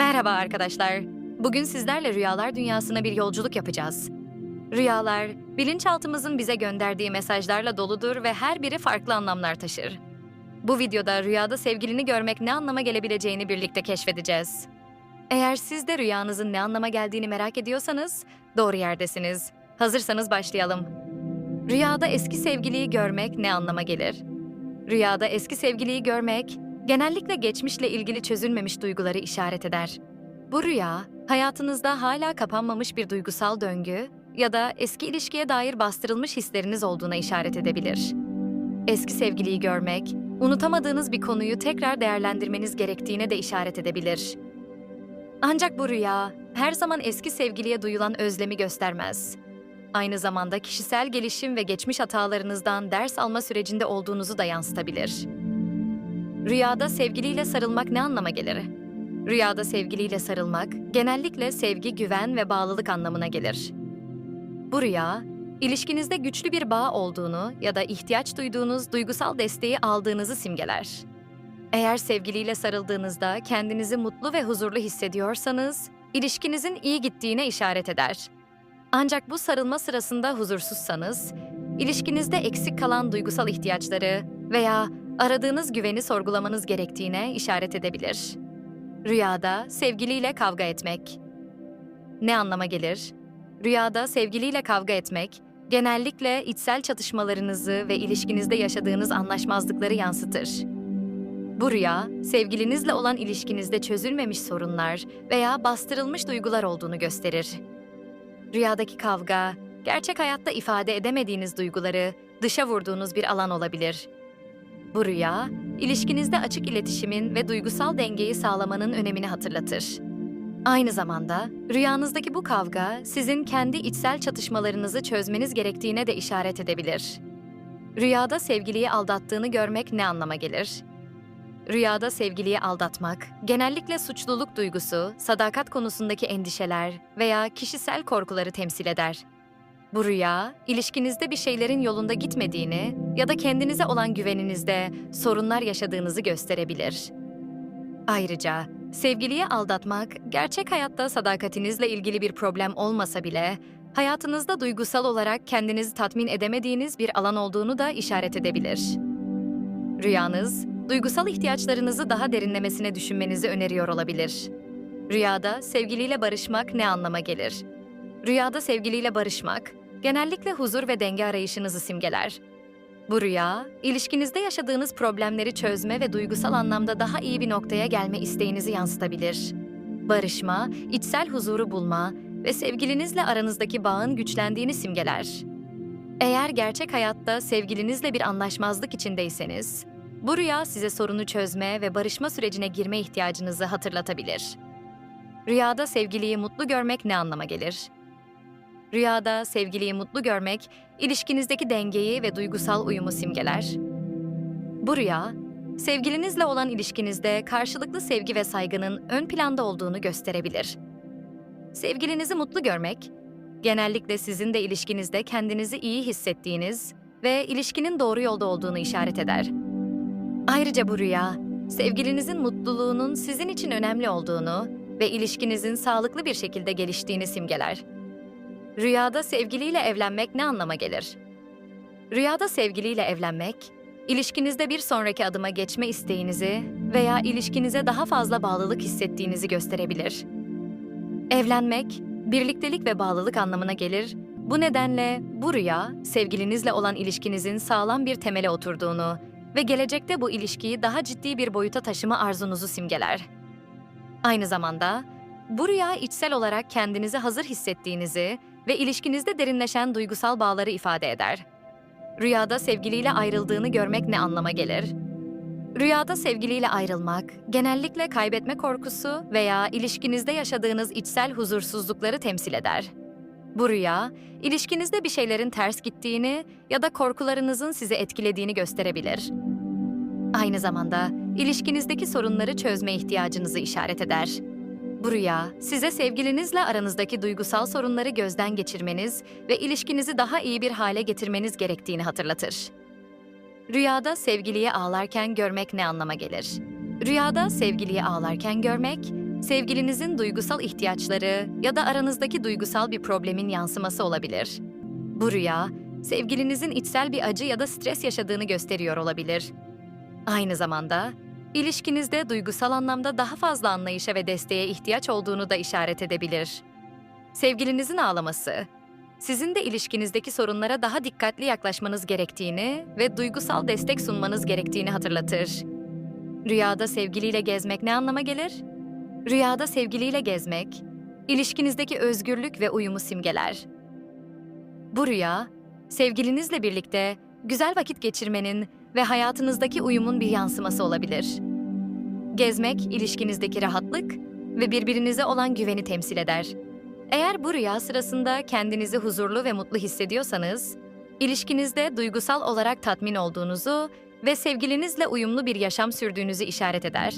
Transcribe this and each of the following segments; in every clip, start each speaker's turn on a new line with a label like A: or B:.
A: Merhaba arkadaşlar. Bugün sizlerle rüyalar dünyasına bir yolculuk yapacağız. Rüyalar, bilinçaltımızın bize gönderdiği mesajlarla doludur ve her biri farklı anlamlar taşır. Bu videoda rüyada sevgilini görmek ne anlama gelebileceğini birlikte keşfedeceğiz. Eğer siz de rüyanızın ne anlama geldiğini merak ediyorsanız doğru yerdesiniz. Hazırsanız başlayalım. Rüyada eski sevgiliyi görmek ne anlama gelir? Rüyada eski sevgiliyi görmek, genellikle geçmişle ilgili çözülmemiş duyguları işaret eder. Bu rüya, hayatınızda hala kapanmamış bir duygusal döngü ya da eski ilişkiye dair bastırılmış hisleriniz olduğuna işaret edebilir. Eski sevgiliyi görmek, unutamadığınız bir konuyu tekrar değerlendirmeniz gerektiğine de işaret edebilir. Ancak bu rüya, her zaman eski sevgiliye duyulan özlemi göstermez. Aynı zamanda kişisel gelişim ve geçmiş hatalarınızdan ders alma sürecinde olduğunuzu da yansıtabilir. Rüyada sevgiliyle sarılmak ne anlama gelir? Rüyada sevgiliyle sarılmak genellikle sevgi, güven ve bağlılık anlamına gelir. Bu rüya, ilişkinizde güçlü bir bağ olduğunu ya da ihtiyaç duyduğunuz duygusal desteği aldığınızı simgeler. Eğer sevgiliyle sarıldığınızda kendinizi mutlu ve huzurlu hissediyorsanız, ilişkinizin iyi gittiğine işaret eder. Ancak bu sarılma sırasında huzursuzsanız, ilişkinizde eksik kalan duygusal ihtiyaçları veya aradığınız güveni sorgulamanız gerektiğine işaret edebilir. Rüyada sevgiliyle kavga etmek. Ne anlama gelir? Rüyada sevgiliyle kavga etmek, genellikle içsel çatışmalarınızı ve ilişkinizde yaşadığınız anlaşmazlıkları yansıtır. Bu rüya, sevgilinizle olan ilişkinizde çözülmemiş sorunlar veya bastırılmış duygular olduğunu gösterir. Rüyadaki kavga, gerçek hayatta ifade edemediğiniz duyguları dışa vurduğunuz bir alan olabilir. Bu rüya, ilişkinizde açık iletişimin ve duygusal dengeyi sağlamanın önemini hatırlatır. Aynı zamanda rüyanızdaki bu kavga sizin kendi içsel çatışmalarınızı çözmeniz gerektiğine de işaret edebilir. Rüyada sevgiliyi aldattığını görmek ne anlama gelir? Rüyada sevgiliyi aldatmak, genellikle suçluluk duygusu, sadakat konusundaki endişeler veya kişisel korkuları temsil eder. Bu rüya, ilişkinizde bir şeylerin yolunda gitmediğini ya da kendinize olan güveninizde sorunlar yaşadığınızı gösterebilir. Ayrıca sevgiliyi aldatmak, gerçek hayatta sadakatinizle ilgili bir problem olmasa bile, hayatınızda duygusal olarak kendinizi tatmin edemediğiniz bir alan olduğunu da işaret edebilir. Rüyanız, duygusal ihtiyaçlarınızı daha derinlemesine düşünmenizi öneriyor olabilir. Rüyada sevgiliyle barışmak ne anlama gelir? Rüyada sevgiliyle barışmak, genellikle huzur ve denge arayışınızı simgeler. Bu rüya, ilişkinizde yaşadığınız problemleri çözme ve duygusal anlamda daha iyi bir noktaya gelme isteğinizi yansıtabilir. Barışma, içsel huzuru bulma ve sevgilinizle aranızdaki bağın güçlendiğini simgeler. Eğer gerçek hayatta sevgilinizle bir anlaşmazlık içindeyseniz, bu rüya size sorunu çözme ve barışma sürecine girme ihtiyacınızı hatırlatabilir. Rüyada sevgiliyi mutlu görmek ne anlama gelir? Rüyada sevgiliyi mutlu görmek, ilişkinizdeki dengeyi ve duygusal uyumu simgeler. Bu rüya, sevgilinizle olan ilişkinizde karşılıklı sevgi ve saygının ön planda olduğunu gösterebilir. Sevgilinizi mutlu görmek, genellikle sizin de ilişkinizde kendinizi iyi hissettiğiniz ve ilişkinin doğru yolda olduğunu işaret eder. Ayrıca bu rüya, sevgilinizin mutluluğunun sizin için önemli olduğunu ve ilişkinizin sağlıklı bir şekilde geliştiğini simgeler. Rüyada sevgiliyle evlenmek ne anlama gelir? Rüyada sevgiliyle evlenmek, ilişkinizde bir sonraki adıma geçme isteğinizi veya ilişkinize daha fazla bağlılık hissettiğinizi gösterebilir. Evlenmek, birliktelik ve bağlılık anlamına gelir. Bu nedenle bu rüya, sevgilinizle olan ilişkinizin sağlam bir temele oturduğunu ve gelecekte bu ilişkiyi daha ciddi bir boyuta taşıma arzunuzu simgeler. Aynı zamanda, bu rüya içsel olarak kendinizi hazır hissettiğinizi ve ilişkinizde derinleşen duygusal bağları ifade eder. Rüyada sevgiliyle ayrıldığını görmek ne anlama gelir? Rüyada sevgiliyle ayrılmak, genellikle kaybetme korkusu veya ilişkinizde yaşadığınız içsel huzursuzlukları temsil eder. Bu rüya, ilişkinizde bir şeylerin ters gittiğini ya da korkularınızın sizi etkilediğini gösterebilir. Aynı zamanda ilişkinizdeki sorunları çözme ihtiyacınızı işaret eder. Bu rüya, size sevgilinizle aranızdaki duygusal sorunları gözden geçirmeniz ve ilişkinizi daha iyi bir hale getirmeniz gerektiğini hatırlatır. Rüyada sevgiliyi ağlarken görmek ne anlama gelir? Rüyada sevgiliyi ağlarken görmek, sevgilinizin duygusal ihtiyaçları ya da aranızdaki duygusal bir problemin yansıması olabilir. Bu rüya, sevgilinizin içsel bir acı ya da stres yaşadığını gösteriyor olabilir. Aynı zamanda, ilişkinizde duygusal anlamda daha fazla anlayışa ve desteğe ihtiyaç olduğunu da işaret edebilir. Sevgilinizin ağlaması, sizin de ilişkinizdeki sorunlara daha dikkatli yaklaşmanız gerektiğini ve duygusal destek sunmanız gerektiğini hatırlatır. Rüyada sevgiliyle gezmek ne anlama gelir? Rüyada sevgiliyle gezmek, ilişkinizdeki özgürlük ve uyumu simgeler. Bu rüya, sevgilinizle birlikte güzel vakit geçirmenin ve hayatınızdaki uyumun bir yansıması olabilir. Gezmek, ilişkinizdeki rahatlık ve birbirinize olan güveni temsil eder. Eğer bu rüya sırasında kendinizi huzurlu ve mutlu hissediyorsanız, ilişkinizde duygusal olarak tatmin olduğunuzu ve sevgilinizle uyumlu bir yaşam sürdüğünüzü işaret eder.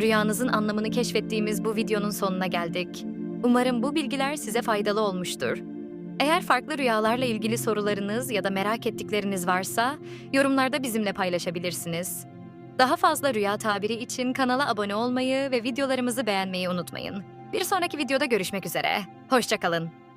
A: Rüyanızın anlamını keşfettiğimiz bu videonun sonuna geldik. Umarım bu bilgiler size faydalı olmuştur. Eğer farklı rüyalarla ilgili sorularınız ya da merak ettikleriniz varsa yorumlarda bizimle paylaşabilirsiniz. Daha fazla rüya tabiri için kanala abone olmayı ve videolarımızı beğenmeyi unutmayın. Bir sonraki videoda görüşmek üzere. Hoşçakalın.